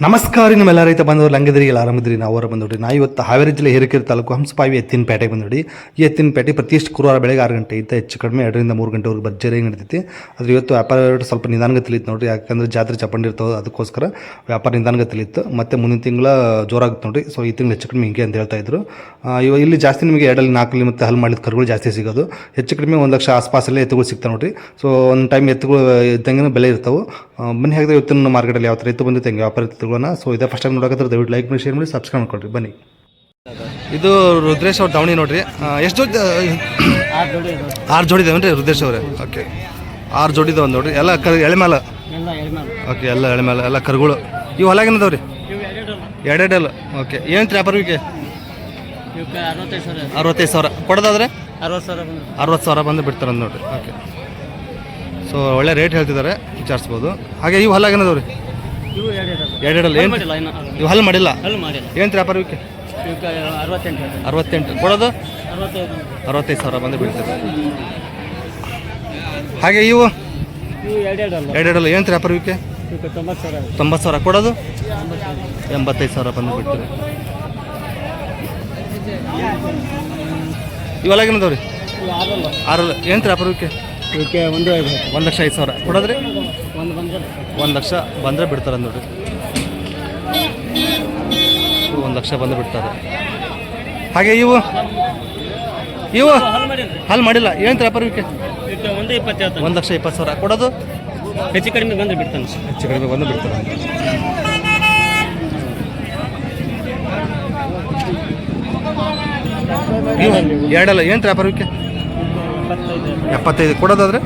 ನಮಸ್ಕಾರ ನಿಮ್ಮೆಲ್ಲ ರೈತ ಬಂದವರು ಲಂಗದ್ರಿ ಎಲ್ಲ ಆರಾಮದ್ರಿ? ನಾವು ಅವರು ಬಂದವ್ರಿ. ನಾ ಇವತ್ತು ಹಾವೇರಿ ಜಿಲ್ಲೆ ಹಿರಿಕೆರೆ ತಾಲೂಕು ಹಂಸಪಾವಿ ಎತ್ತಿನ ಪೇಟೆಗೆ ಬಂದೋಡಿ ಈ ಎತ್ತಿನ ಪೇಟೆ ಪ್ರತಿ ಶುಕ್ರವಾರ ಬೆಳಗ್ಗೆ ಆರು ಗಂಟೆ ಇತ್ತು ಹೆಚ್ಚು ಕಡಿಮೆ ಎರಡರಿಂದ ಮೂರು ಗಂಟೆವರೆಗೆ ಭರ್ಜರಿ ನಡೀತೈತಿ ಆದರೆ ಇವತ್ತು ವ್ಯಾಪಾರ ರೇಟ್ ಸ್ವಲ್ಪ ನಿಧಾನಗತಿಲಿತ್ತು ನೋಡ್ರಿ. ಯಾಕಂದ್ರೆ ಜಾತ್ರೆ ಚಪ್ಪಂಡಿರ್ತಾವೆ ಅದಕ್ಕೋಸ್ಕರ ವ್ಯಾಪಾರ ನಿಧಾನಗತಿಲಿತ್ತು ಮತ್ತೆ ಮುಂದಿನ ತಿಂಗಳ ಜೋರಾಗುತ್ತೆ ನೋಡಿರಿ. ಸೊ ಈ ತಿಂಗಳು ಹೆಚ್ಚು ಕಡಿಮೆ ಹಿಂಗೆ ಅಂತ ಹೇಳ್ತಾ ಇದ್ರು. ಆ, ಇವ ಇಲ್ಲಿ ಜಾಸ್ತಿ ನಿಮಗೆ ಎರಡಲ್ಲಿ ನಾಲ್ಕಲ್ಲಿ ಮತ್ತು ಹಲ್ ಮಾಡಿದ ಕರುಗಳು ಜಾಸ್ತಿ ಸಿಗೋದು. ಹೆಚ್ಚು ಕಡಿಮೆ ಒಂದು ಲಕ್ಷ ಆಸ್ಪಾಸಲ್ಲೇ ಎತ್ತುಗಳು ಸಿಗ್ತಾವೆ ನೋಡಿರಿ. ಸೊ ಒಂದು ಟೈಮ್ ಎತ್ತುಗಳು ಇದ್ದಂಗೆ ಬೆಲೆ ಇರ್ತಾವೆ. ಬನ್ನಿ ಹಾಕಿದ್ರೆ ಇವತ್ತಿನ ಮಾರ್ಕೆಟಲ್ಲಿ ಯಾವ ಥರ ಇತ್ತು ಬಂದಿತ್ತು ಹೆಂಗೆ ವ್ಯಾಪಾರ ಇತ್ತುಗಳನ್ನ ಸೊ ಇದೇ ಫಸ್ಟ್ ಟೈಮ್ ನೋಡಕತ್ತಾರೆ ದಯವಿಟ್ಟು ಲೈಕ್ ಮಾಡಿ ಶೇರ್ ಮಾಡಿ ಸಬ್ಸ್ಕ್ರೈಬ್ ಮಾಡ್ಕೊಳ್ರಿ. ಬನ್ನಿ. ಇದು ರುದ್ರೇಶ್ ಅವ್ರ ದಾವಣಿ ನೋಡ್ರಿ. ಎಷ್ಟು ಆರು ಜೋಡಿ ಇದಾವೆ. ರೀ ರುದ್ರೇಶ್ ಅವರೇ? ಓಕೆ ಆರು ಜೋಡಿ ಇದಾವೆ ನೋಡ್ರಿ. ಎಲ್ಲ ಕರ್ ಎಳೆಮೇಲ ಓಕೆ ಎಲ್ಲ ಎಳೆಮೇಲ ಎಲ್ಲ ಕರುಗಳು. ಇವು ಹೊಲಾಗಿನದಾವ ರೀ? ಎರಡೆರಡಲ್ಲ ಓಕೆ ಏನು ವ್ಯಾಪಾರಕ್ಕೆ ವಿಕೆ ಅರವತ್ತೈದು ಸಾವಿರ. ಅರವತ್ತೈದು ಸಾವಿರ. ಕೊಡೋದಾದ್ರೆ? ಅರವತ್ತು ಸಾವಿರ ಬಂದು ಅರವತ್ತು ಸಾವಿರ ಬಂದು ಬಿಡ್ತಾರೆ ಅಂತ ನೋಡ್ರಿ. ಓಕೆ ಸೊ ಒಳ್ಳೆ ರೇಟ್ ಹೇಳ್ತಿದ್ದಾರೆ ವಿಚಾರಿಸ್ಬೋದು. ಹಾಗೆ ಇವು ಇವು ರೀ ಎರಡೆರಡಲ್ಲ ಏನು? ಇವು ಹಲ್ಲು ಮಾಡಿಲ್ಲ? ಏನು ವ್ಯಾಪಾರ ಇವಕ್ಕೆ ಅರವತ್ತೆಂಟು ಕೊಡೋದು? ಅರವತ್ತೈದು ಸಾವಿರ ಬಂದು ಬೀಳ್ತದೆ. ಹಾಗೆ ಇವು? ಎರಡೆರಡಲ್ಲ ಏನು ವ್ಯಾಪಾರ ಇವಕ್ಕೆ ತೊಂಬತ್ತು ಸಾವಿರ ಕೊಡೋದು? ಎಂಬತ್ತೈದು ಸಾವಿರ ಬಂದು ಬಿಡ್ತದೆ ಇವೆಲ್ಲಾಗೇನದವ್ರಿ ಏನದವ್ರಿ? ಆರಲ್ಲ. ಏನು ವ್ಯಾಪಾರ ಇವಕ್ಕೆ ಒಂದು ಒಂದು ಲಕ್ಷ ಐದು ಸಾವಿರ. ಕೊಡೋದ್ರಿ? ಒಂದು ಬಂದ್ರೆ ಒಂದು ಲಕ್ಷ ಬಂದರೆ ಬಿಡ್ತಾರೆ ನೋಡ್ರಿ. ಒಂದು ಲಕ್ಷ ಬಂದು ಬಿಡ್ತಾರೆ. ಹಾಗೆ ಇವು? ಇವು? ಹಲ್ ಮಾಡಿಲ್ಲ ಹಾಲು ಮಾಡಿಲ್ಲ. ಏನು ವ್ಯಾಪಾರ ಇವಕ್ಕೆ ಒಂದು ಇಪ್ಪತ್ತು ಒಂದು ಲಕ್ಷ ಇಪ್ಪತ್ತು ಸಾವಿರ. ಕೊಡೋದು? ಹೆಚ್ಚು ಕಡಿಮೆ ಬಂದು ಬಿಡ್ತಾನೆ. ಹೆಚ್ಚು ಕಡಿಮೆ ಬಂದು ಬಿಡ್ತಾರೆ. ಎರಡಲ್ಲ. ಏನು ವ್ಯಾಪಾರ ಇವಕ್ಕೆ ಇಪ್ಪತ್ತೈದು ಎಪ್ಪತ್ತೈದು. ಕೊಡೋದಾದ್ರೆ?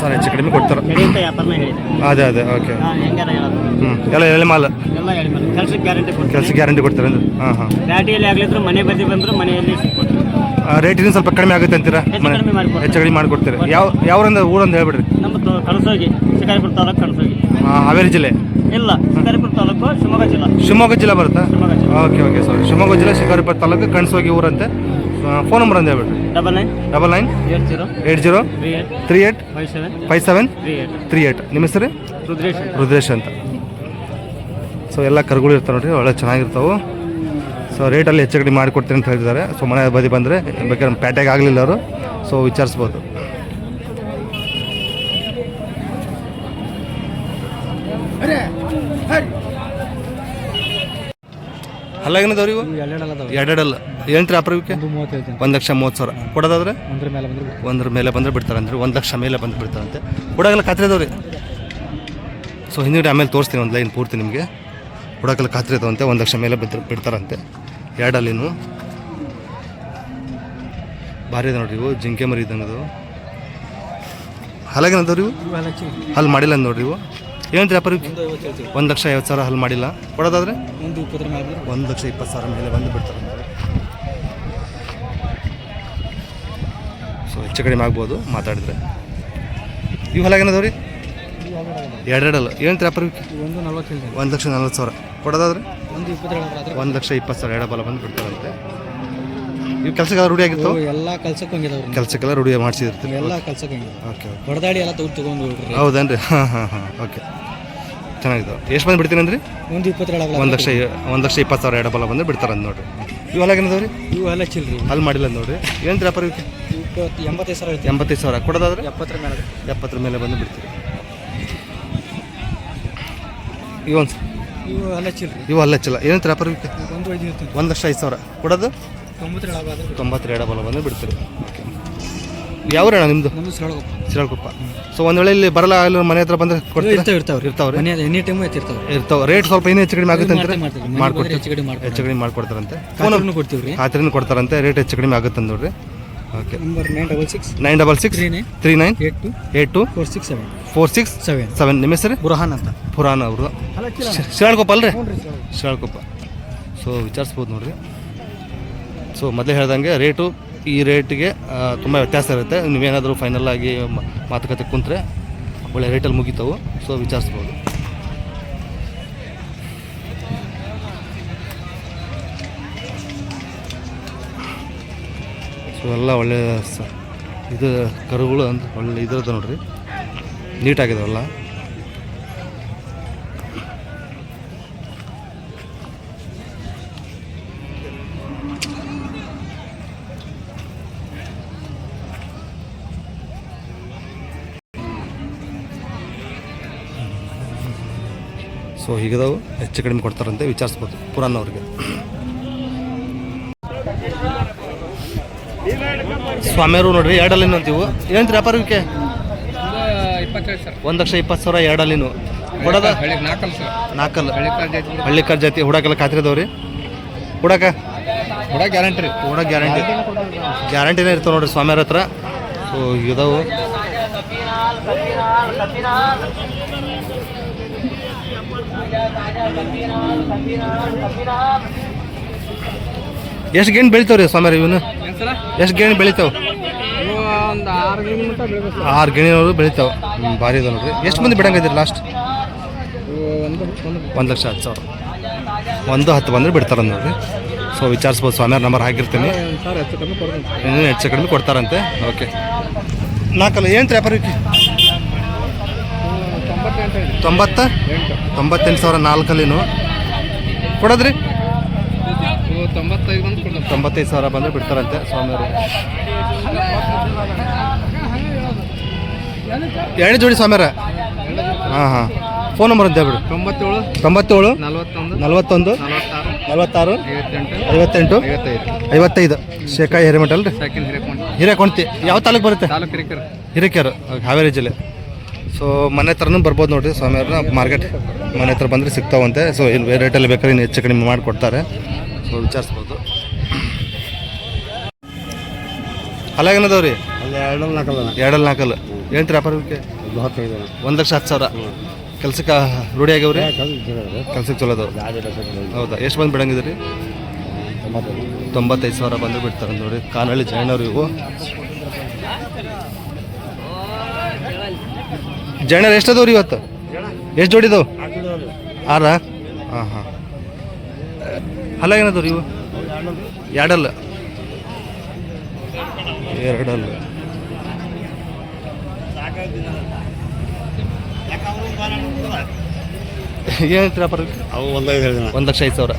ಸರ್ ಹೆಚ್ಚು ಕಡಿಮೆ ಕೊಡ್ತಾರೆ. ಅದೇ ಅದೇ ಓಕೆ. ಹ್ಞೂ ಎಲ್ಲ ಎಳೆ ಮಾಲ್. ಕೆಲಸ ಗ್ಯಾರಂಟಿ ಕೊಡ್ತಾರೆ ಅಂದ್ರೆ ಹಾಂ ಹಾಂ. ಮನೆ ಬದಿ ಬಂದ್ರು ಮನೆಯಲ್ಲಿ ರೇಟ್ ಇನ್ನೂ ಸ್ವಲ್ಪ ಕಡಿಮೆ ಆಗುತ್ತೆ ಅಂತೀರಾ? ಹೆಚ್ಚು ಮನೆ. ಹೆಚ್ಚು ಕಡಿಮೆ ಮಾಡಿಕೊಡ್ತೀರಿ. ಯಾವ ಯಾವ್ರಂದ ಊರಂದ ಹೇಳ್ಬಿಡ್ರಿ. ಕಣಸೋಗಿ ಶಿಕಾರಿಪುರ ತಾಲೂಕು ಕಣಸೋಗಿ ಹಾಂ ಹಾವೇರಿ ಜಿಲ್ಲೆ? ಇಲ್ಲ ಶಿಕಾರಿಪುರ ತಾಲೂಕು ಶಿವಮೊಗ್ಗ ಜಿಲ್ಲಾ. ಶಿವಮೊಗ್ಗ ಜಿಲ್ಲೆ ಬರುತ್ತಾ? ಓಕೆ ಓಕೆ ಸಾರಿ ಶಿವಮೊಗ್ಗ ಜಿಲ್ಲೆ ಶಿಕಾರಿಪುರ ತಾಲೂಕು ಕಣ್ಸೋಗಿ ಊರಂತೆ. ಫೋನ್ ನಂಬರ್ ಅಂತ ಹೇಳ್ಬಿಟ್ಟು double nine double nine eight zero eight zero three eight five seven five seven three eight ನಿಮ್ಮ ಹೆಸರು? ರುದ್ರೇಶ್ ರುದ್ರೇಶ್ ಅಂತ. ಸೊ ಎಲ್ಲ ಕರುಗಳು ಇರ್ತಾವೆ ನೋಡ್ರಿ ಒಳ್ಳೆ ಚೆನ್ನಾಗಿರ್ತಾವೆ. ಸೊ ರೇಟಲ್ಲಿ ಹೆಚ್ಚು ಕಡಿಮೆ ಮಾಡಿಕೊಡ್ತೀನಿ ಅಂತ ಹೇಳ್ತಿದ್ದಾರೆ ಸೊ ಮನೆ ಬದಿ ಬಂದರೆ ಬೇಕಾದ್ರೆ ಪ್ಯಾಟೆಗೆ ಆಗಲಿಲ್ಲ ಅವರು. ಸೊ ವಿಚಾರಿಸ್ಬೋದು. ಅಲ್ಲಾಗಿನದವ್ರಿ ಇವು? ಎರಡೆರಡಲ್ಲ ಏನು ಇವಕ್ಕೆ ಮೂವತ್ತೈದು ಒಂದು ಲಕ್ಷ ಮೂವತ್ತು ಸಾವಿರ. ಕೊಡೋದಾದ್ರೆ? ಒಂದ್ರ ಮೇಲೆ ಬಂದ್ರೆ ಒಂದ್ರ ಮೇಲೆ ಬಂದರೆ ಬಿಡ್ತಾರೆ ಅಂದ್ರೆ ಒಂದು ಲಕ್ಷ ಮೇಲೆ ಬಂದು ಬಿಡ್ತಾರಂತೆ. ಹುಡಾಗೆಲ್ಲ ಖಾತ್ರಿ ಅದಾವ್ರಿ ಸೊ ಹಿಂದಿನ ಆಮೇಲೆ ತೋರಿಸ್ತೀನಿ ಒಂದು ಲೈನ್ ಪೂರ್ತಿ ನಿಮಗೆ. ಹುಡಾಕೆಲ್ಲ ಖಾತ್ರಿ ಅದಾವಂತೆ ಒಂದು ಲಕ್ಷ ಮೇಲೆ ಬಿದ್ದು ಬಿಡ್ತಾರಂತೆ. ಎರಡಲ್ಲಿನು ಭಾರಿ ಅದ ನೋಡ್ರಿ ಇವು. ಜಿಂಕೆ ಮರಿ ಇದ್ದಂಗದು ಅದು ಅಲ್ಲಿ ಇವು? ಹಲ್ ಮಾಡಿಲ್ಲ ನೋಡ್ರಿ ಇವು. ಏನು ವ್ಯಾಪಾರ? ಒಂದು ಲಕ್ಷ ಐವತ್ತು ಸಾವಿರ ಹಲ್ ಮಾಡಿಲ್ಲ. ಕೊಡೋದಾದ್ರೆ? ಒಂದು ಇಪ್ಪತ್ತರ ಮೇಲೆ ಒಂದು ಲಕ್ಷ ಇಪ್ಪತ್ತು ಸಾವಿರ ಮೇಲೆ ಬಂದು ಬಿಡ್ತಾರೆ ಸೊ ಹೆಚ್ಚು ಕಡಿಮೆ ಆಗ್ಬೋದು ಮಾತಾಡಿದ್ರೆ. ಇವು ಹೊಲಾಗೇನದವ್ರಿ ಎರಡೆರಡಲ್ಲ. ಏನು ವ್ಯಾಪಾರ? ಒಂದು ಲಕ್ಷ ನಲ್ವತ್ತು ಸಾವಿರ. ಕೊಡೋದಾದ್ರೆ? ಒಂದು ಇಪ್ಪತ್ತೆರಡು ಒಂದು ಲಕ್ಷ ಇಪ್ಪತ್ತು ಸಾವಿರ ಎಡಬಲ ಬಂದು ಬಿಡ್ತಾರಂತೆ ಇವು ಕೆಲಸಕ್ಕೆಲ್ಲ ರೂಢಿ ಆಗಿತ್ತು ಎಲ್ಲ ಕೆಲ್ಸಕ್ಕೆ ಹೋಗಿದಾವ್ರಿ ಕೆಲಸಕ್ಕೆಲ್ಲ ರೂಢಿ ಮಾಡಿಸಿರ್ತೀವಿ ಎಲ್ಲ ಕೆಲ್ಸಕ್ಕೆ ಹೋಗಿದಾವೆ. ಓಕೆ ಹೊಡೆದಾಡಿ ಎಲ್ಲ ತಗೊಂಡು ತಗೊಂಡು ಹೋಗ್ರಿ. ಹೌದೇನ್ರಿ? ಹಾಂ ಹಾಂ ಹಾಂ. ಓಕೆ ಚೆನ್ನಾಗಿದ್ದಾವೆ ಎಷ್ಟು ಬಂದು ಬಿಡ್ತೀನಿ ಅಂದ್ರಿ ಒಂದು ಇಪ್ಪತ್ತೆರಡು ಒಂದು ಲಕ್ಷ ಒಂದು ಲಕ್ಷ ಇಪ್ಪತ್ತು ಸಾವಿರ ಎರಡು ಎಡಬಲ ಬಂದು ಅಂದ್ ನೋಡ್ರಿ. ಇವು ಏನದವ್ರಿ ಇವು ಎಲ್ಲ ಚಿಲ್ರಿ ಅಲ್ಲಿ ಮಾಡಿಲ್ಲ ನೋಡಿರಿ. ಏನು ವ್ಯಾಪಾರ ಇವಕ್ಕೆ ಇವಕ್ಕೆ ಎಂಬತ್ತೈದು ಸಾವಿರ ಎಂಬತ್ತೈದು ಸಾವಿರ. ಕೊಡೋದಾದ್ರೆ? ಎಪ್ಪತ್ತರ ಮೇಲೆ. ಎಪ್ಪತ್ತರ ಮೇಲೆ ಬಂದು ಬಿಡ್ತೀವಿ ಇವೊಂದು ಇವು ಅಲ್ಲ ಚಿಲ್ರಿ ಇವು ಅಲ್ಲ ಚಿಲ್ಲ ಏನಂತ ವ್ಯಾಪಾರ ಒಂದು ಲಕ್ಷ ಐದು ಸಾವಿರ. ಕೊಡೋದು? ತೊಂಬತ್ತೆರಡು ಬಲ ಬಂದು ಬಿಡ್ತೀರಿ ಓಕೆ ಯಾವ್ರಣ್ಣ ನಿಮ್ಮದು ಸೊ ಒಂದ್ ವೇಳೆ ಇಲ್ಲಿ ಬರಲ್ಲ ಅಲ್ಲಿ ಮನೆ ಹತ್ರ ಬಂದ್ರೆ ಕೊಡ್ತೀರಾ? ಇರ್ತಾವೆ ಇರ್ತಾವ್ರಿ? ಎನಿ ಟೈಮು ಎತ್ತಿರ್ತಾವೆ ಇರ್ತಾವೆ. ರೇಟ್ ಸ್ವಲ್ಪ ಇನ್ನೂ ಹೆಚ್ಚು ಕಡಿಮೆ ಆಗುತ್ತೆ ಅಂತ ಮಾಡ್ಕೊಡ್ತೀವಿ ಹೆಚ್ಚು ಕಡಿಮೆ ಮಾಡ್ಕೊಡ್ತೀವಿ. ಹೆಚ್ಚು ಕಡಿಮೆ ಮಾಡ್ಕೊಡ್ತಾರಂತೆ. ಫೋನ್ ಕೊಡ್ತೀವಿ ಕೊಡ್ತಾರಂತೆ. ರೇಟ್ ಹೆಚ್ಚು ಕಡಿಮೆ ಆಗುತ್ತೆ ಅಂತ ನೋಡ್ರಿ okay number nine double six nine double six three nine eight two eight two four six seven four six seven seven ನಿಮ್ಮ ಹೆಸರು? ಬುರಹಾನ್ ಅಂತ. ಪುರಾಣ ಅವರು ಶಿರಾಳಕೊಪ್ಪ ಅಲ್ರಿ? ಶಿರಾಳಕೊಪ್ಪ. ಸೊ ವಿಚಾರಿಸ್ಬೋದು ನೋಡ್ರಿ. ಸೊ ಮೊದಲೇ ಹೇಳ್ದಂಗೆ ರೇಟು ಈ ರೇಟಿಗೆ ತುಂಬ ವ್ಯತ್ಯಾಸ ಇರುತ್ತೆ. ನೀವೇನಾದರೂ ಫೈನಲ್ ಆಗಿ ಮಾತುಕತೆ ಕುಂತ್ರೆ ಒಳ್ಳೆ ರೇಟಲ್ಲಿ ಮುಗಿತಾವು. ಸೊ ವಿಚಾರಿಸ್ಬೋದು. ಸೊ ಎಲ್ಲ ಒಳ್ಳೆಯ ಸ, ಇದು ಕರುಗಳು ಅಂತ ಒಳ್ಳೆ ಇದ್ರದ್ದು ನೋಡ್ರಿ. ನೀಟಾಗಿದಾವಲ್ಲ. ಸೊ ಹೀಗದವು, ಹೆಚ್ಚು ಕಡಿಮೆ ಕೊಡ್ತಾರಂತೆ ವಿಚಾರಿಸ್ಬೋದು ಪುರಾಣ ಅವ್ರಿಗೆ. ಸ್ವಾಮಿಯವರು ನೋಡ್ರಿ, ಎರಡಲ್ಲಿನ ಅಂತೀವು. ಏನಂತ ವ್ಯಾಪಾರಕ್ಕೆ ಒಂದು ಲಕ್ಷ ಇಪ್ಪತ್ತು ಸಾವಿರ ಎರಡು ಕೊಡೋದ? ನಾಲ್ಕಲ್ ಹಳ್ಳಿ ಕಾರ್ ಜಾತಿ ಹುಡಾಕೆಲ್ಲ ಖಾತ್ರಿ ಅದಾವ್ರಿ. ಹುಡಾಕ? ಕೂಡ ಗ್ಯಾರಂಟಿ. ರೀ ಗ್ಯಾರಂಟಿ ಗ್ಯಾರಂಟಿನೇ ಇರ್ತಾವೆ ನೋಡ್ರಿ ಸ್ವಾಮಿಯವ್ರ ಹತ್ರ. ಸೊ ಇದಾವು ಎಷ್ಟು ಗೇಣ್ ಬೆಳಿತಾವ್ರಿ ಸ್ವಾಮಿ ಇವನು? ಎಷ್ಟು ಗೇಣ್ ಬೆಳಿತಾವ? ಆರು ಗೇಣಿನವರು ಬೆಳಿತಾವ. ಭಾರಿ ಅದ ನೋಡ್ರಿ. ಎಷ್ಟು ಮಂದಿ ಬಿಡಂಗಿದ್ರಿ ಲಾಸ್ಟ್ ಒಂದು ಲಕ್ಷ ಹತ್ತು ಸಾವಿರ. ಒಂದು ಹತ್ತು ಬಂದರೆ ಬಿಡ್ತಾರ ನೋಡ್ರಿ. ಸೊ ವಿಚಾರಿಸ್ಬೋದು ಸ್ವಾಮಿಯವ್ರ ನಂಬರ್ ಹಾಕಿರ್ತೀನಿ. ಹೆಚ್ಚು ಇನ್ನೂ ಕಡಿಮೆ ಕೊಡ್ತಾರಂತೆ. ಓಕೆ ನಾಲ್ಕಲ್ಲ ಏನು ವ್ಯಾಪಾರಕ್ಕೆ ಇದೆ ತೊಂಬತ್ತ? ತೊಂಬತ್ತೆಂಟು ಸಾವಿರ ನಾಲ್ಕಲ್ಲಿನು. ಕೊಡೋದ್ರಿ? ತೊಂಬತ್ತೈದು ಸಾವಿರ ಬಂದರೆ ಬಿಡ್ತಾರಂತೆ ಸ್ವಾಮಿಯವರು. ಎರಡು ಜೋಡಿ ಸ್ವಾಮಿಯರ ಹಾಂ ಹಾಂ. ಫೋನ್ ನಂಬರ್ ಅಂತ ಬಿಡು ತೊಂಬತ್ತೇಳು ತೊಂಬತ್ತೇಳು ನಲವತ್ತೊಂದು ನಲವತ್ತೊಂದು ನಲವತ್ತಾರು ನಲವತ್ತಾರು ಐವತ್ತೆಂಟು ಐವತ್ತೈದು. ಶೇಖಾಯಿ ಶೇಕಾಯಿ ಹಿರೇಮಠ ಅಲ್ರಿ? ಹಿರೇಕೊಂಡ್ತಿ ಯಾವ ತಾಲೂಕು ಬರುತ್ತೆ ಹಿರೇಕೆರೆ ಹಾವೇರಿ ಜಿಲ್ಲೆ. ಸೊ ಮನೆ ಹತ್ರನೂ ಬರ್ಬೋದು ನೋಡಿರಿ ಸ್ವಾಮಿಯವ್ರನ್ನ ಮಾರ್ಕೆಟ್ ಮನೆ ಹತ್ರ ಬಂದರೆ ಸಿಗ್ತಾವಂತೆ. ಸೊ ಇಲ್ಲಿ ರೇಟಲ್ಲಿ ಬೇಕಾದ್ರೆ ಇನ್ನು ಹೆಚ್ಚು ಕಡಿಮೆ ಮಾಡಿಕೊಡ್ತಾರೆ. ಸೊ ವಿಚಾರಿಸ್ಬೋದು. ಅಲ್ಲಾಗೇನದವ್ ರೀ ಎರಡು ನಾಲ್ಕಲ್ಲ ಎರಡಲ್ಲಿ ನಾಲ್ಕಲ್ಲ ಏನು ವ್ಯಾಪಾರಕ್ಕೆ? ಒಂದು ಲಕ್ಷ ಹತ್ತು ಸಾವಿರ. ಕೆಲ್ಸಕ್ಕೆ ರೂಢಿ ಆಗ್ಯಾವ್ರಿ? ಕೆಲ್ಸಕ್ಕೆ ಚಲೋ ಅದಾವ ಹೌದಾ? ಎಷ್ಟು ಬಂದು ಬಿಡಂಗಿದ್ರಿ? ತೊಂಬತ್ತೈದು. ಸಾವಿರ ಬಂದು ಬಿಡ್ತಾರೆ ನೋಡಿ ಕಾನಹಳ್ಳಿ ಜೈನವ್ರು ಇವು. ಜೈನರ್ ಎಷ್ಟು ರೀ ಇವತ್ತು? ಎಷ್ಟು ಜೋಡಿದವು? ಆರ? ಹಾಂ ಹಾಂ. ಹಲ ಏನದವ್ರಿ ಇವು? ಎರಡಲ್ಲ. ಎರಡಲ್ಲ. ಏನು ಅವು ಹೇಳಿದ ಒಂದು ಲಕ್ಷ ಐದು ಸಾವಿರ.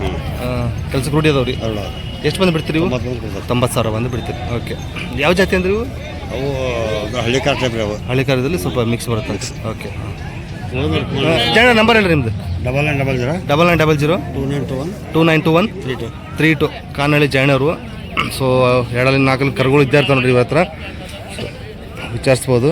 ಕೆಲ್ಸಕ್ಕೆ ರೂಢಿ ಅದಾವ್ರಿ ಅಲ್ಲ ಎಷ್ಟು ಬಂದು ಬಿಡ್ತೀರಿ ಇವು? ತೊಂಬತ್ತು ಸಾವಿರ ಬಂದು ಬಿಡ್ತೀರಿ. ಓಕೆ. ಯಾವ ಜಾತಿ ಅಂದ್ರೆ ಇವು? ಅವು ಹಳ್ಳಿ ಕಾರ್ ಟೈಪ್ ರೀ ಅವು ಹಳ್ಳಿ ಕಾಲದಲ್ಲಿ ಸ್ವಲ್ಪ ಮಿಕ್ಸ್ ಬರುತ್ತೆ. ಓಕೆ ಜನ ನಂಬರ್ ಹೇಳಿ ನಿಮ್ದು. Double nine double zero double nine double zero two nine two one two nine two one three two three two Kanahalli ಜೈನವರು so ಎರಡಲ್ಲಿ ನಾಲ್ಕಲ್ಲಿ ಕರ್ಗಳು ಇದ್ದೇ ಇರ್ತಾವೆ ನೋಡ್ರಿ ಇವ್ರ ಹತ್ರ. ವಿಚಾರಿಸ್ಬೋದು.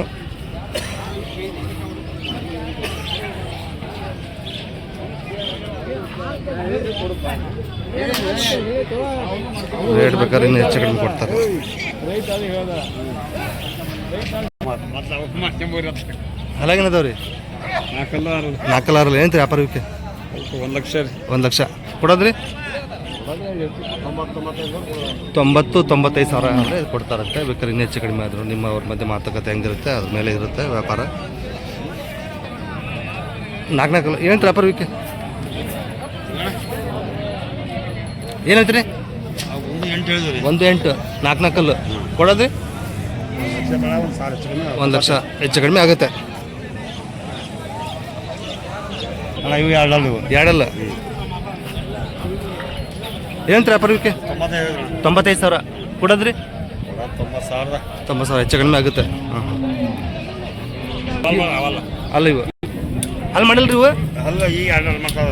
ರೇಟ್ ಬೇಕಾದ್ರೆ ಇನ್ನು ಹೆಚ್ಚು ಕಡಿಮೆ ಕೊಡ್ತಾರೆ. ಅಲ್ಲಾಗೇನದಾವ್ರಿ ನಾಲ್ಕಲ್ಲ ನಾಲ್ಕಲ್ಲಾರಲ್ಲ. ಏನು ವ್ಯಾಪಾರಕ್ಕೆ? ಒಂದು ಲಕ್ಷ. ರೀ ಒಂದು ಲಕ್ಷ ಕೊಡೋದ್ರಿ? ತೊಂಬತ್ತು, ತೊಂಬತ್ತೈದು ಸಾವಿರ ಅಂದರೆ ಕೊಡ್ತಾರಂತೆ. ಬೇಕಾದ್ರೆ ಇನ್ನೂ ಹೆಚ್ಚು ಕಡಿಮೆ ಆದರು ನಿಮ್ಮ ಅವ್ರ ಮಧ್ಯೆ ಮಾತುಕತೆ ಹೆಂಗಿರುತ್ತೆ, ಅದ್ರ ಮೇಲೆ ಇರುತ್ತೆ ವ್ಯಾಪಾರ. ನಾಲ್ಕು ನಾಲ್ಕು ಏನು ವ್ಯಾಪಾರ ವಿಕೆ ಎಂಟು ಹೇಳಿದ್ರಿ ಒಂದು ಎಂಟು ನಾಲ್ಕು ನಾಲ್ಕಲ್ಲು. ಕೊಡೋದ್ರಿ ಒಂದು ಸಾವಿರ ಲಕ್ಷ. ಹೆಚ್ಚು ಕಡಿಮೆ ಆಗುತ್ತೆ. ಅಲ್ಲ ಇವು ಎರಡಲ್ಲ ಇವು. ಎರಡಲ್ಲ. ಏನು ವ್ಯಾಪಾರ ತೊಂಬತ್ತೈದು ಸಾವಿರ. ಕೊಡೋದ್ರಿ? ತೊಂಬತ್ತು ಸಾವಿರದ. ತೊಂಬತ್ತು ಸಾವಿರ ಹೆಚ್ಚು ಕಡಿಮೆ ಆಗುತ್ತೆ. ಹಾಂ ಅಲ್ಲ ಇವು. ಅಲ್ಲಿ ಮಾಡಿಲ್ರಿ ಇವು? ಅಲ್ಲ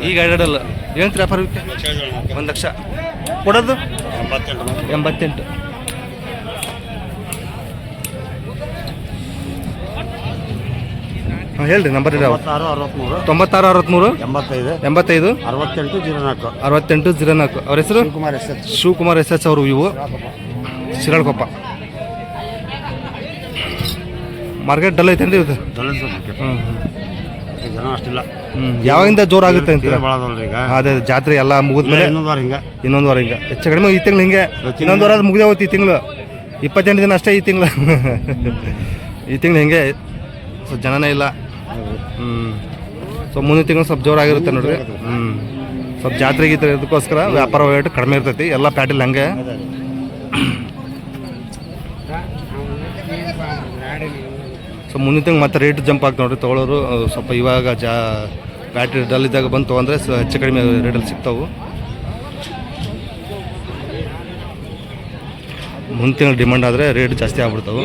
ಈಗ ಎರಡಲ್ಲ ಏನು ವ್ಯಾಪಾರ ಒಂದು ಲಕ್ಷ. ಕೊಡೋದು? ಎಂಬತ್ತೆಂಟು. ಹಾಂ ಹೇಳ್ರಿ ನಂಬರ್ ಇದಾವೆ ತೊಂಬತ್ತಾರು ಅರವತ್ಮೂರು. ಅರವತ್ತ್ಮೂರು ಎಂಬತ್ತೈದು. ಎಂಬತ್ತೈದು. ಅರವತ್ತೆಂಟು ಜೀರೋ ನಾಲ್ಕು ಅರವತ್ತೆಂಟು ಜೀರೋ ನಾಲ್ಕು ಅವ್ರ ಹೆಸರು? Shivakumar S H Shivakumar S H ಅವರು ಇವು. ಶಿರಾಳಕೊಪ್ಪ. ಮಾರ್ಕೆಟ್ ಡಲ್ ಐತೇನ್ರಿ ಇದು ಹ್ಞೂ ಹ್ಞೂ ಜನ ಅಷ್ಟಿಲ್ಲ. ಯಾವಾಗಿಂದ ಜೋರು ಆಗುತ್ತೆ ಅಂತೀರ? ಭಾಳ ಈಗ. ಅದೇ ಜಾತ್ರೆ ಎಲ್ಲ ಮುಗಿದ್ಮೇಲೆ ಇನ್ನೊಂದು ವಾರ ಹಿಂಗೆ. ಇನ್ನೊಂದು ವಾರ ಹಿಂಗೆ. ಹೆಚ್ಚು ಕಡಿಮೆ ಈ ತಿಂಗಳು ಹಿಂಗೆ. ಇನ್ನೊಂದು ವಾರ ಮುಗಿದೇ ಹೋಯ್ತು ಈ ತಿಂಗಳು. ಇಪ್ಪತ್ತೆಂಟು ದಿನ ಅಷ್ಟೇ ಈ ತಿಂಗಳು. ಈ ತಿಂಗಳು ಹಿಂಗೆ. ಸೊ ಜನನೇ ಇಲ್ಲ. ಹ್ಞೂ ಸೊ ಮುಂದಿನ ತಿಂಗಳು ಸ್ವಲ್ಪ ಜೋರಾಗಿರುತ್ತೆ ನೋಡ್ರಿ. ಹ್ಞೂ ಸ್ವಲ್ಪ ಜಾತ್ರೆ ಗೀತ್ರೆ ಇದಕ್ಕೋಸ್ಕರ ವ್ಯಾಪಾರ ವಹಿವಾಟು ಕಡಿಮೆ ಇರ್ತೈತಿ. ಎಲ್ಲ ಪ್ಯಾಟಿಲ್ ಹಂಗೆ. ಸೊ ಮುಂದಿನ ತಿಂಗ್ ಮತ್ತೆ ರೇಟ್ ಜಂಪ್ ಆಗ್ತದೆ ನೋಡ್ರಿ ತೊಗೊಳೋರು. ಸ್ವಲ್ಪ ಇವಾಗ ಜಾ ಬ್ಯಾಟ್ರಿ ಡಲ್ ಇದ್ದಾಗ ಬಂತು ತೊಗೊಂಡ್ರೆ ಸ- ಹೆಚ್ಚು ಕಡಿಮೆ ರೇಟಲ್ಲಿ ಸಿಗ್ತಾವೆ. ಮುಂದಿನ ಡಿಮಾಂಡ್ ಆದರೆ ರೇಟ್ ಜಾಸ್ತಿ ಆಗ್ಬಿಡ್ತಾವೆ.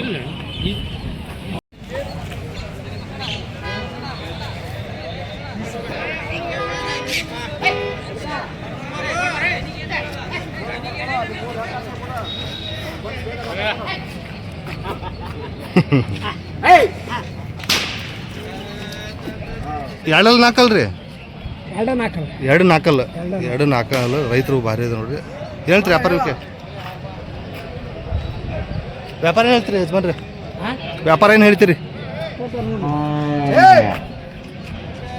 ಎರಡಲ್ಲಿ ನಾಲ್ಕಲ್ಲ ರೀ ಎರಡು ನಾಲ್ಕಲ್ಲ ಎರಡು ನಾಲ್ಕಲ್ಲ ಎರಡು ನಾಲ್ಕಲ್ಲ ರೈತರು ಭಾರಿ ಇದೆ ನೋಡ್ರಿ. ಹೇಳ್ತ್ರಿ ವ್ಯಾಪಾರಕ್ಕೆ ವ್ಯಾಪಾರ ಏನ್ ಹೇಳ್ತೀರಿ ಯಜಮಾನ್ರಿ? ವ್ಯಾಪಾರ ಏನು ಹೇಳ್ತೀರಿ?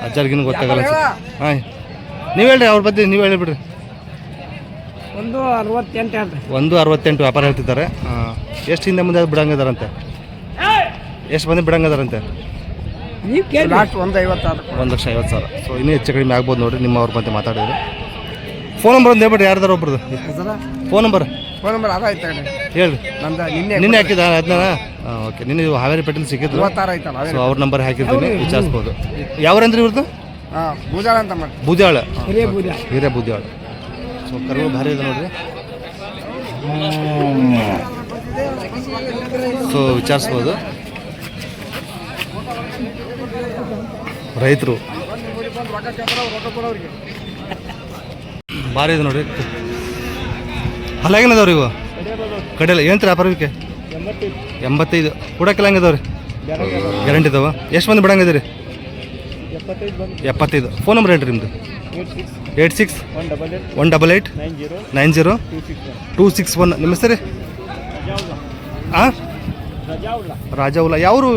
ಅಜ್ಜಾರ್ಗಿನ ಗೊತ್ತಾಗಲ್ಲ ಹಾಂ ನೀವು ಹೇಳ್ರಿ ಅವ್ರ ಬಗ್ಗೆ ನೀವು ಹೇಳಿಬಿಡ್ರಿ ಒಂದು ಅರವತ್ತೆಂಟು ಒಂದು ಅರವತ್ತೆಂಟು ವ್ಯಾಪಾರ ಹೇಳ್ತಿದ್ದಾರೆ. ಎಷ್ಟು ಹಿಂದೆ ಮುಂದೆ ಬಿಡಂಗಿದಾರಂತೆ ಎಷ್ಟು ಮಂದಿ ಬಿಡಂಗಿದಾರಂತೆ ನೀವು ಕೇಳಿ. ಲಾಸ್ಟ್ ಒಂದು ಐವತ್ತಾರು ಒಂದು ಲಕ್ಷ ಐವತ್ತು ಸಾವಿರ. ಸೊ ಇನ್ನೂ ಹೆಚ್ಚು ಕಡಿಮೆ ಆಗ್ಬೋದು ನೋಡಿರಿ ನಿಮ್ಮ ಅವ್ರ ಬಂದು ಮಾತಾಡಿದ್ರೆ. ಫೋನ್ ನಂಬರ್ ಒಂದು ಹೇಳ್ಬಿಡ್ರಿ ಯಾರ್ದಾರ ಒಬ್ರದ್ದು ಫೋನ್ ನಂಬರ್ ಫೋನ್ ನಂಬರ್ ಅದಾಯ್ತು ಹೇಳಿ ನಂದು ನಿನ್ನೆ ನಿನ್ನೆ ಹಾಕಿದ ಅದನ್ನ ಓಕೆ ನಿನ್ನೆ ನೀವು ಹಾವೇರಿ ಪೇಟೆಲ್ ಸಿಕ್ಕಿದ್ರು ಸೊ ಅವ್ರ ನಂಬರ್ ಹಾಕಿರ್ತೀನಿ ವಿಚಾರಿಸ್ಬೋದು. ಯಾವ್ರಂದ್ರಿ ಇವ್ರದ್ದು ಹಾಂ ಬೂಜಾಳ ಅಂತ ಮಾಡಿ ಬೂದಾಳ ಹಿರೇ ಬೂಜಾಳ ಸೊ ಕರ್ಮ ಭಾರಿ ಇದೆ ನೋಡ್ರಿ. ಸೊ ವಿಚಾರಿಸ್ಬೋದು. ರೈತರು. ಭಾರಿ ಇದೆ ನೋಡ್ರಿ. ಹಲಾಗೇನದವ್ರಿ ಇವು? ಕಡೆಯಲ್ಲ ಏನು ವ್ಯಾಪಾರಕ್ಕೆ ಎಂಬತ್ತೈದು. ಕೂಡಕ್ಕೆಲ್ಲ ಹೆಂಗದವ್ರಿ? ಗ್ಯಾರಂಟಿ ಇದಾವ. ಎಷ್ಟು ಮಂದಿ ಬಿಡಂಗಿದ್ದೀರಿ ಎಪ್ಪತ್ತೈದು. ಫೋನ್ ನಂಬರ್ ಹೇಳ್ರಿ ನಿಮ್ಮದು eight six one double eight nine zero two six one. ನಿಮ್ಮ ಹೆಸರು ಹಾಂ ರಾಜಾವುಲ್ಲ. ಯಾವರು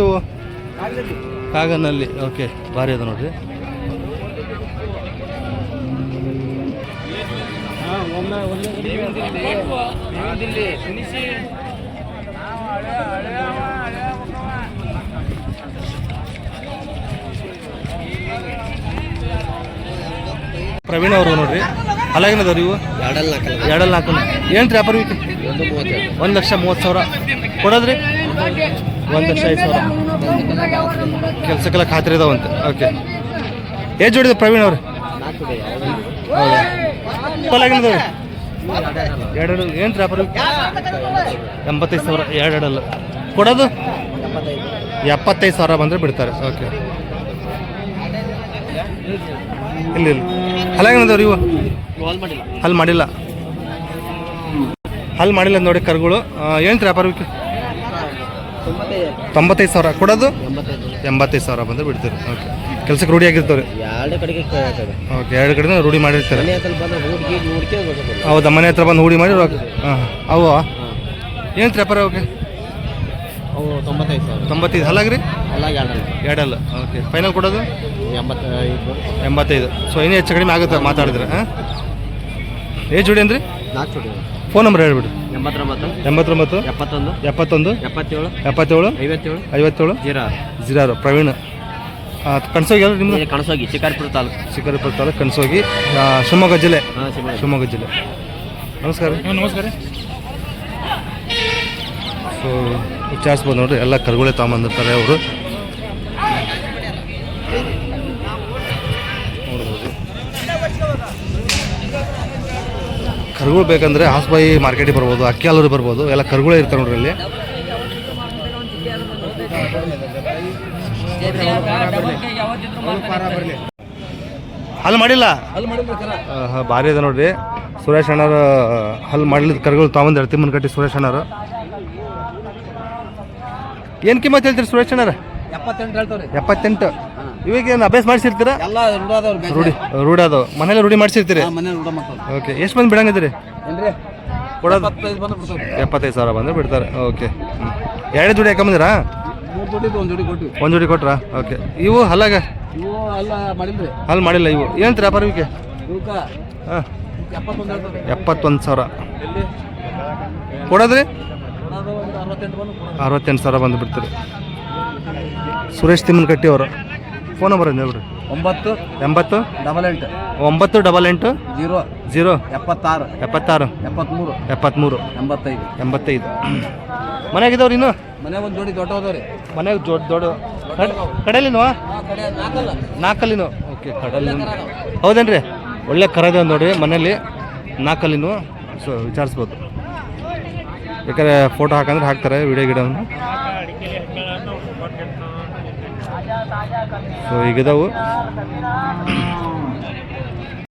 ಕಾಗನಲ್ಲಿ ಓಕೆ ಭಾರಿ ಅದ ನೋಡ್ರಿ. ಪ್ರವೀಣ್ ಅವರು ನೋಡ್ರಿ. ಅಲ್ಲಾಗಿನದವ್ರಿ ಇವು? ಎರಡಲ್ಲಿ ಹಾಕಲ್ಲ ಏನು ರೀ ವ್ಯಾಪಾರ ವೀಕ್ ಒಂದು ಲಕ್ಷ ಮೂವತ್ತು ಸಾವಿರ. ಕೊಡೋದ್ರಿ? ಒಂದು ಲಕ್ಷ ಐದು ಸಾವಿರ. ಕೆಲಸಕ್ಕೆಲ್ಲ ಖಾತ್ರಿ ಇದಾವಂತೆ ಓಕೆ ಏಜ್ ಹೊಡಿದ ಪ್ರವೀಣ್ ಅವ್ರು? ಹೌದಾ? ಎರಡು ಏನು ರೀ? ಎಂಬತ್ತೈದು ಸಾವಿರ ಎರಡು ಎರಡಲ್ಲ ಕೊಡೋದು? ಎಪ್ಪತ್ತೈದು ಸಾವಿರ ಬಂದರೆ ಬಿಡ್ತಾರೆ. ಓಕೆ ಇಲ್ಲ ಇಲ್ಲ. ಹಲಾಗಿನದವ್ರಿ ಇವು? ಹಲ್ ಮಾಡಿಲ್ಲ. ಹಲ್ ಮಾಡಿಲ್ಲ. ನೋಡಿ ಕರ್ಗಳು. ಏನು ವ್ಯಾಪಾರಕ್ಕೆ ತೊಂಬತ್ತೈದು. ಸಾವಿರ ಕೊಡೋದು? ಎಂಬತ್ತೈದು. ಸಾವಿರ ಬಂದ್ರೆ ಬಿಡ್ತೀರಿ. ಓಕೆ. ಕೆಲ್ಸಕ್ಕೆ ರೂಢಿ ಆಗಿರ್ತಾರೆ ಎರಡು ಕಡೆಗೆ ಓಕೆ ಎರಡು ಕಡೆ ರೂಢಿ ಮಾಡಿರ್ತಾರೆ. ಹೌದಾ ಮನೆ ಹತ್ರ ಬಂದು ಹೂಡಿ ಮಾಡಿ ಹಾಂ. ಅವು ಏನು ವ್ಯಾಪಾರ ಓಕೆ ಅವು ತೊಂಬತ್ತೈದು ಸಾವಿರ. ತೊಂಬತ್ತೈದು. ಎರಡು ಎರಡಲ್ಲ. ಓಕೆ. ಫೈನಲ್ ಕೊಡೋದು? ಎಂಬತ್ತೈದು ಎಂಬತ್ತೈದು. ಸೊ ಇನ್ನೂ ಹೆಚ್ಚು ಕಡಿಮೆ ಆಗುತ್ತೆ ಮಾತಾಡಿದ್ರೆ ಹಾಂ? ಏಜ್ ಜೋಡಿ ಅಂದ್ರಿ? ನಾಲ್ಕು ಫೋನ್ ನಂಬರ್ ಹೇಳ್ಬಿಡಿ. ಎಂಬತ್ತೊಂಬತ್ತು? ಎಂಬತ್ತೊಂಬತ್ತು? ಎಪ್ಪತ್ತೊಂದು? ಎಪ್ಪತ್ತೊಂದು? ಎಪ್ಪತ್ತೇಳು? ಎಪ್ಪತ್ತೇಳು? ಐವತ್ತೇಳು? ಐವತ್ತೇಳು? ಜೀರಾರು ಜೀರಾರು. ಪ್ರವೀಣ್. ಕಣಸೋಗಿ ಅಲ್ಲ ನಿಮ್ಮದು ಕಣಸೋಗಿ ಶಿಕಾರಿಪುರ ತಾಲೂಕು. ಶಿಕಾರಿಪುರ ತಾಲೂಕು ಕಣಸೋಗಿ. ಶಿವಮೊಗ್ಗ ಜಿಲ್ಲೆ. ಹಾಂ ಶಿವಮೊಗ್ಗ. ಶಿವಮೊಗ್ಗ ಜಿಲ್ಲೆ. ನಮಸ್ಕಾರ. ನಮಸ್ಕಾರ. ಸೊ ವಿಚಾರಿಸ್ಬೋದು ನೋಡ್ರಿ ಎಲ್ಲ ಕರುಗಳೇ ತಗೊಂಬಂದಿರ್ತಾರೆ ಅವರು. ಕರುಗಳು ಬೇಕಂದ್ರೆ ಹಾಸ್ಬಾಯಿ ಮಾರ್ಕೆಟಿಗೆ ಬರ್ಬೋದು ಅಕ್ಕಿ ಹಾಲೂರು ಬರ್ಬೋದು ಎಲ್ಲ ಕರುಗಳೇ ಇರ್ತಾರೆ ನೋಡ್ರಿ ಇಲ್ಲಿ. ಹಲ್ ಮಾಡಿಲ್ಲ? ಭಾರಿ ಇದೆ ನೋಡ್ರಿ. ಸುರೇಶ್ ಅಣ್ಣರು ಹಲ್ ಮಾಡ್ಲಿದ ಕರುಗಳು ತೊಗೊಂಬಂದಿರ ತಿಮ್ಮನ ಕಟ್ಟಿ ಸುರೇಶ್ ಅಣ್ಣರು. ಏನು ಕಿಮ್ಮತ್ ಹೇಳ್ತೀರಿ ಸುರೇಶ್ ಅಣ್ಣರ? ಎಪ್ಪತ್ತೆಂಟು. ಇವಾಗ ಏನು ಅಭ್ಯಾಸ ಮಾಡಿಸಿರ್ತೀರಾ? ಎಲ್ಲ ರೂಢಾದವ್ರು ರೂಢಿ ರೂಢಿ ಅದು ಮನೇಲಿ ರೂಢಿ ಮಾಡಿಸಿರ್ತೀರಿ? ಮನೆ ರೂಢ ಮಕ್ಕಳು ಓಕೆ ಎಷ್ಟು ಮಂದಿ ಬಿಡಂಗಿದ್ರಿ ಏನ್ರಿ? ಕೊಡೋದು? ಎಪ್ಪತ್ತೈದು ಸಾವಿರ ಬಂದ್ರೆ ಬಿಡ್ತಾರೆ. ಓಕೆ. ಎರಡು ಜೋಡಿ ಹಾಕೊಂಬಂದಿರಾ? ಮೂರು ಜೋಡಿ ಒಂದು ಜೋಡಿ ಕೊಟ್ರ ಒಂದು ಜೋಡಿ ಕೊಟ್ರಾ? ಓಕೆ. ಇವು ಹಲ್ಲಾಗ? ಇವು ಮಾಡಿಲ್ರಿ. ಹಲ್ ಮಾಡಿಲ್ಲ ಇವು. ಏನ್ ವ್ಯಾಪಾರಕ್ಕೆ ಇವಕ್ಕೆ? ಹಾಂ. ಎಪ್ಪತ್ತೊಂದು ಸಾವಿರ. ಕೊಡೋದ್ರಿ? ಅರವತ್ತೆಂಟು ಸಾವಿರ ಬಂದು ಬಿಡ್ತೀರಿ. ಸುರೇಶ್ ತಿಮ್ಮನ್ ಕಟ್ಟಿ ಅವರು ಫೋನ್ ನಂಬರ್ ಹೇಳ್ರಿ ಒಂಬತ್ತು ಎಂಬತ್ತು ಡಬಲ್ ಎಂಟು ಒಂಬತ್ತು ಡಬಲ್ ಎಂಟು ಜೀರೋ ಜೀರೋ ಎಪ್ಪತ್ತಾರು ಎಪ್ಪತ್ತಾರು ಎಪ್ಪತ್ಮೂರು ಎಪ್ಪತ್ತ್ಮೂರು ಎಂಬತ್ತೈದು ಎಂಬತ್ತೈದು. ಮನೆಯಾಗಿದ್ದವ್ರು ಇನ್ನು? ಮನೆ ಒಂದು ಜೋಡಿ ದೊಡ್ಡ ಹೋದವ್ರಿ ಮನೆಗೆ ದೊಡ್ಡ ದೊಡ್ಡ ಕಡೆಯಲ್ಲಿನೋ? ನಾಲ್ಕಲ್ಲಿನೋ ಕಡೆ ನಾಲ್ಕಲ್ಲ ನಾಲ್ಕಲ್ಲಿನೂ ಓಕೆ ಕಡಲಿನ ಹೌದೇನ್ರಿ? ಒಳ್ಳೆ ಕರೆದ ನೋಡ್ರಿ ಮನೇಲಿ ನಾಲ್ಕಲ್ಲಿನೂ ಸೊ ವಿಚಾರಿಸ್ಬೋದು. ಬೇಕಾದ್ರೆ ಫೋಟೋ ಹಾಕಂದ್ರೆ ಹಾಕ್ತಾರೆ ವಿಡಿಯೋ ಗಿಡವನ್ನು. ಸೊ ಈಗಿದಾವು